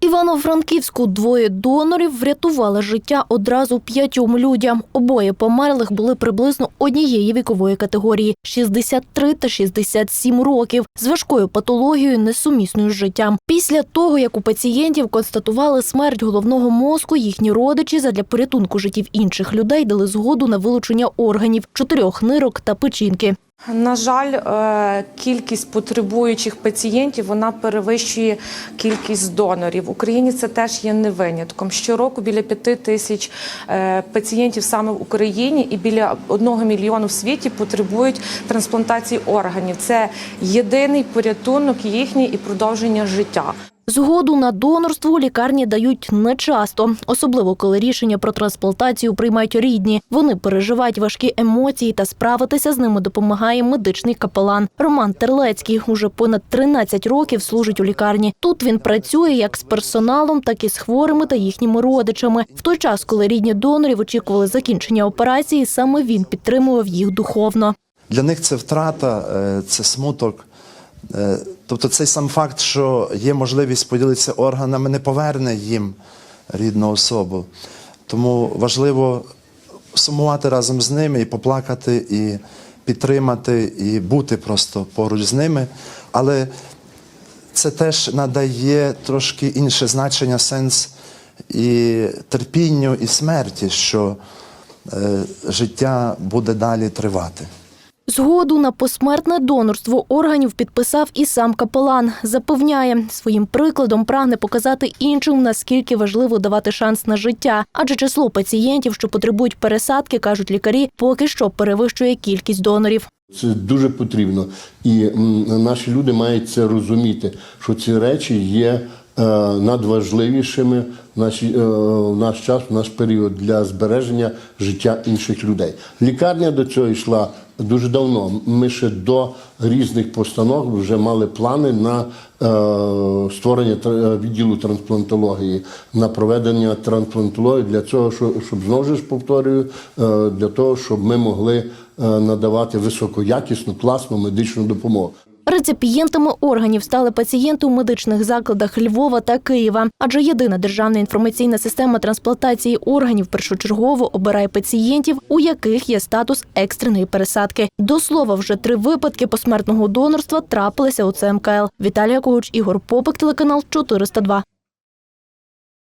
Івано-Франківську двоє донорів врятували життя одразу п'ятьом людям. Обоє померлих були приблизно однієї вікової категорії 63 та 67 років з важкою патологією, несумісною з життям. Після того, як у пацієнтів констатували смерть головного мозку, їхні родичі задля порятунку життів інших людей дали згоду на вилучення органів чотирьох нирок та печінки. На жаль, е, кількість потребуючих пацієнтів вона перевищує кількість донорів. В Україні це теж є не винятком. Щороку біля п'яти тисяч е, пацієнтів саме в Україні і біля одного мільйону в світі потребують трансплантації органів. Це єдиний порятунок їхній і продовження життя. Згоду на донорство лікарні дають нечасто, особливо коли рішення про трансплантацію приймають рідні. Вони переживають важкі емоції та справитися з ними допомагає медичний капелан. Роман Терлецький уже понад 13 років служить у лікарні. Тут він працює як з персоналом, так і з хворими та їхніми родичами. В той час, коли рідні донорів очікували закінчення операції, саме він підтримував їх духовно. Для них це втрата, е, це смуток. Е, Тобто цей сам факт, що є можливість поділитися органами, не поверне їм рідну особу. Тому важливо сумувати разом з ними і поплакати, і підтримати, і бути просто поруч з ними. Але це теж надає трошки інше значення, сенс і терпінню, і смерті, що е, життя буде далі тривати. Згоду на посмертне донорство органів підписав і сам капелан. Запевняє, своїм прикладом прагне показати іншим, наскільки важливо давати шанс на життя. Адже число пацієнтів, що потребують пересадки, кажуть лікарі, поки що перевищує кількість донорів. Це дуже потрібно, і наші люди мають це розуміти, що ці речі є надважливішими в, наші, е, в наш час, в наш період для збереження життя інших людей. Лікарня до цього йшла дуже давно. Ми ще до різних постанов вже мали плани на е, створення відділу трансплантології, на проведення трансплантології для цього, щоб, знову ж повторюю, е, для того, щоб ми могли е, надавати високоякісну, класну медичну допомогу. Реципієнтами органів стали пацієнти у медичних закладах Львова та Києва, адже єдина державна інформаційна система трансплантації органів першочергово обирає пацієнтів, у яких є статус екстреної пересадки. До слова, вже три випадки посмертного донорства трапилися у ЦМКЛ. Віталія Когуч, Ігор Попик, телеканал 402.